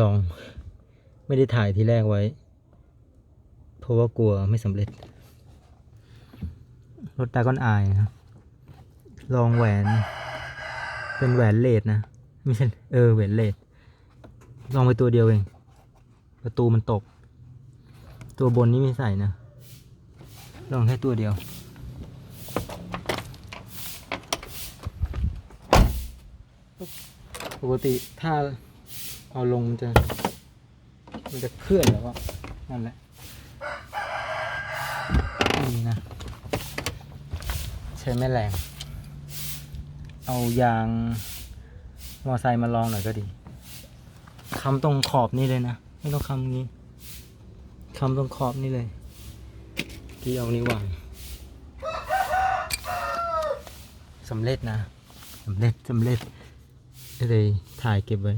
ลองไม่ได้ถ่ายทีแรกไว้ เพราะว่ากลัวไม่สำเร็จ รถตาก้อนอายนะลองแหวน เป็นแหวนเลดนะไม่ใช่เออแหวนเลดลองไปตัวเดียวเอง ประตูมันตก ตัวบนนี้ไม่ใส่นะ ลองแค่ตัวเดียวปกติถ้า เอาลงมันจะ มันจะเคลื่อนแล้วก็นั่นแหละนี่นะ ใช้แม่แรง เอายางมอไซค์มาลองหน่อยก็ดีคำตรงขอบนี่เลยนะ ไม่ต้องคำงี้คำตรงขอบนี่เลยที่เอานี้วางสำเร็จนะสำเร็จสำเร็จเลยถ่ายเก็บไว้